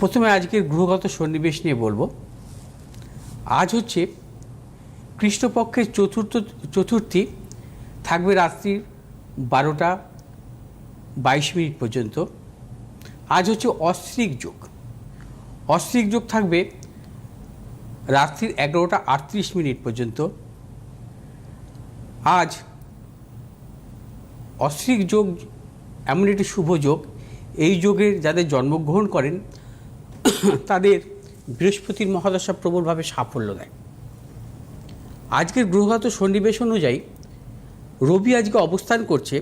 প্রথমে আজকের গ্রহগত সন্নিবেশ নিয়ে বলব। আজ হচ্ছে কৃষ্ণপক্ষের চতুর্থ, চতুর্থী থাকবে রাত্রি বারোটা বাইশ মিনিট পর্যন্ত। আজ হচ্ছে অস্ত্রিক যোগ। অস্ত্রিক যোগ থাকবে রাত্রির এগারোটা আটত্রিশ মিনিট পর্যন্ত। আজ অস্ত্রিক যোগ এমন একটি শুভ যোগ। এই যোগের যাদের জন্মগ্রহণ করেন তাদের বৃহস্পতির মহাদশা প্রবলভাবে সাফল্য দেয়। আজকের গ্রহগত সন্নিবেশ অনুযায়ী রবি আজকে অবস্থান করছে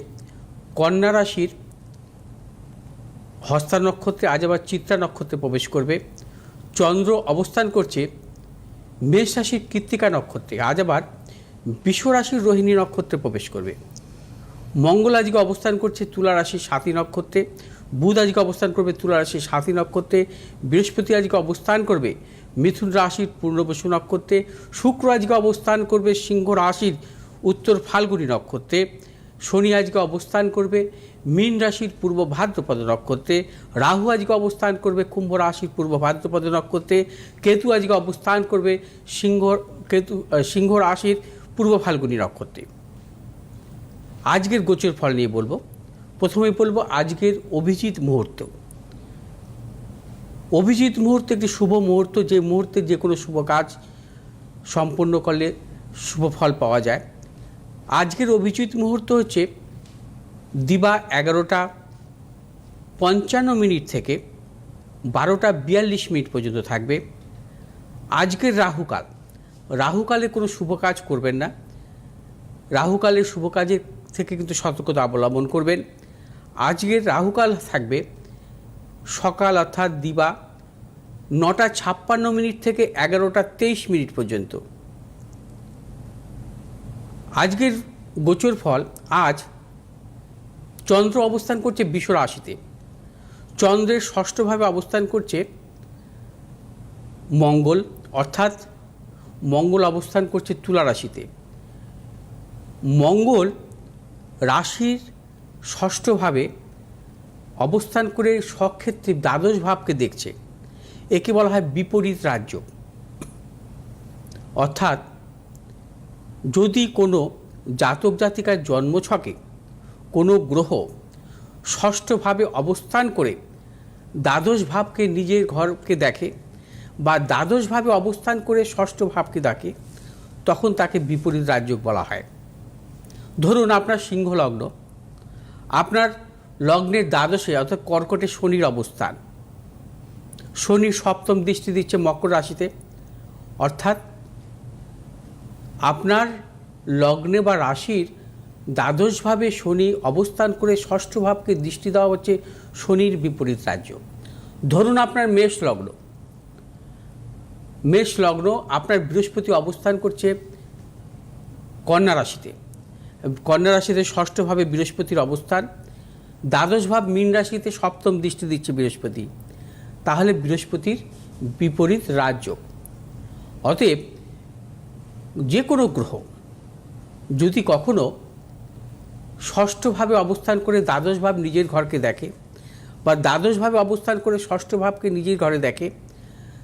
কন্যা রাশির হস্তা নক্ষত্রে, আজ আবার চিত্রা নক্ষত্রে প্রবেশ করবে। চন্দ্র অবস্থান করছে মেষ রাশির কৃত্তিকা নক্ষত্রে, আজ আবার বিশ্ব রাশির রোহিণী নক্ষত্রে প্রবেশ করবে। মঙ্গল আজকে অবস্থান করছে তুলা রাশির সাথী নক্ষত্রে, বুধ আজকে অবস্থান করবে তুলা রাশির সাথী নক্ষত্রে, বৃহস্পতি আজকে অবস্থান করবে মিথুন রাশির পূর্ণবসু নক্ষত্রে, শুক্র আজকে অবস্থান করবে সিংহ রাশির উত্তর ফাল্গুনী নক্ষত্রে, শনি আজকে অবস্থান করবে মীন রাশির পূর্ব ভাদ্রপদ নক্ষত্রে, রাহু আজকে অবস্থান করবে কুম্ভ রাশির পূর্ব ভাদ্রপদ নক্ষত্রে, কেতু আজকে অবস্থান করবে সিংহ, কেতু সিংহ রাশির পূর্ব ফাল্গুনী নক্ষত্রে। আজকের গোচর ফল নিয়ে বলব। প্রথমেই বলব আজকের অভিজিৎ মুহূর্ত। অভিজিৎ মুহূর্ত একটি শুভ মুহূর্ত, যে মুহূর্তে যে কোনো শুভ কাজ সম্পন্ন করলে শুভ ফল পাওয়া যায়। আজকের অভিজিৎ মুহূর্ত হচ্ছে দিবা এগারোটা পঞ্চান্ন মিনিট থেকে বারোটা বিয়াল্লিশ মিনিট পর্যন্ত থাকবে। আজকের রাহুকাল। রাহুকালে কোনো শুভ কাজ করবেন না। রাহুকালের শুভ কাজের থেকে কিন্তু সতর্কতা অবলম্বন করবেন। আজকের রাহুকাল থাকবে। সকাল অর্থাৎ দিবা নটা ছাপ্পান্ন মিনিট থেকে এগারোটা তেইশ মিনিট পর্যন্ত। আজকের গোচর ফল, আজ চন্দ্র অবস্থান করছে বিশ্ব রাশিতে। চন্দ্রের ষষ্ঠভাবে অবস্থান করছে মঙ্গল, অর্থাৎ মঙ্গল অবস্থান করছে তুলা রাশিতে। মঙ্গল রাশির ষষ্ঠভাবে অবস্থান করে স্বক্ষেত্রে দ্বাদশ ভাবকে দেখছে। একে বলা হয় বিপরীত রাজ্য। অর্থাৎ যদি কোনো জাতক জাতিকার জন্মছকে কোনো গ্রহ ষষ্ঠভাবে অবস্থান করে দ্বাদশ ভাবকে নিজের ঘরকে দেখে বা দ্বাদশভাবে অবস্থান করে ষষ্ঠ ভাবকে দেখে, তখন তাকে বিপরীত রাজ্য বলা হয়। ধরুন আপনার সিংহ লগ্ন আপনার লগ্নের দ্বাদশে অর্থাৎ কর্কটে শনির অবস্থান। শনি সপ্তম দৃষ্টি দিচ্ছে মকর রাশিতে। অর্থাৎ আপনার লগ্নে বা রাশির দ্বাদশভাবে শনি অবস্থান করে ষষ্ঠ ভাবকে দৃষ্টি দেওয়া হচ্ছে শনির বিপরীত রাজ্য। ধরুন আপনার মেষ লগ্ন মেষ লগ্ন আপনার বৃহস্পতি অবস্থান করছে কন্যা রাশিতে। কন্যা রাশিতে ষষ্ঠভাবে বৃহস্পতির অবস্থান, দ্বাদশ ভাব মীন রাশিতে সপ্তম দৃষ্টি দিচ্ছে বৃহস্পতি। তাহলে বৃহস্পতির বিপরীত রাজ্য। অতএব যে কোনো গ্রহ যদি কখনো ষষ্ঠভাবে অবস্থান করে দ্বাদশ ভাব নিজের ঘরকে দেখে বা দ্বাদশভাবে অবস্থান করে ষষ্ঠ ভাবকে নিজের ঘরে দেখে,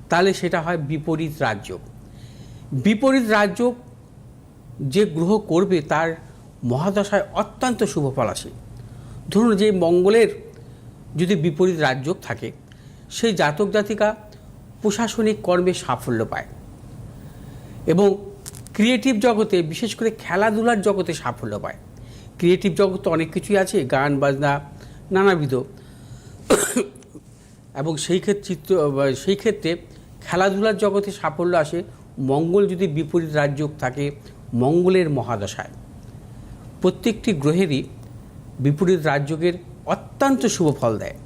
তাহলে সেটা হয় বিপরীত রাজ্য। বিপরীত রাজ্য যে গ্রহ করবে তার মহাদশায় অত্যন্ত শুভ ফল আসে। ধরুন যে মঙ্গলের যদি বিপরীত রাজ্য থাকে, সেই জাতক জাতিকা প্রশাসনিক কর্মে সাফল্য পায় এবং ক্রিয়েটিভ জগতে, বিশেষ করে খেলাধুলার জগতে সাফল্য পায়। ক্রিয়েটিভ জগতে অনেক কিছুই আছে, গান, বাজনা, নানাবিধ। এবং সেই ক্ষেত্রে চিত্র, সেই ক্ষেত্রে খেলাধুলার জগতে সাফল্য আসে। মঙ্গল যদি বিপরীত রাজ্য থাকে, মঙ্গলের মহাদশায়। প্রত্যেকটি গ্রহেরই বিপরীত রাজযোগের অত্যন্ত শুভ ফল দেয়।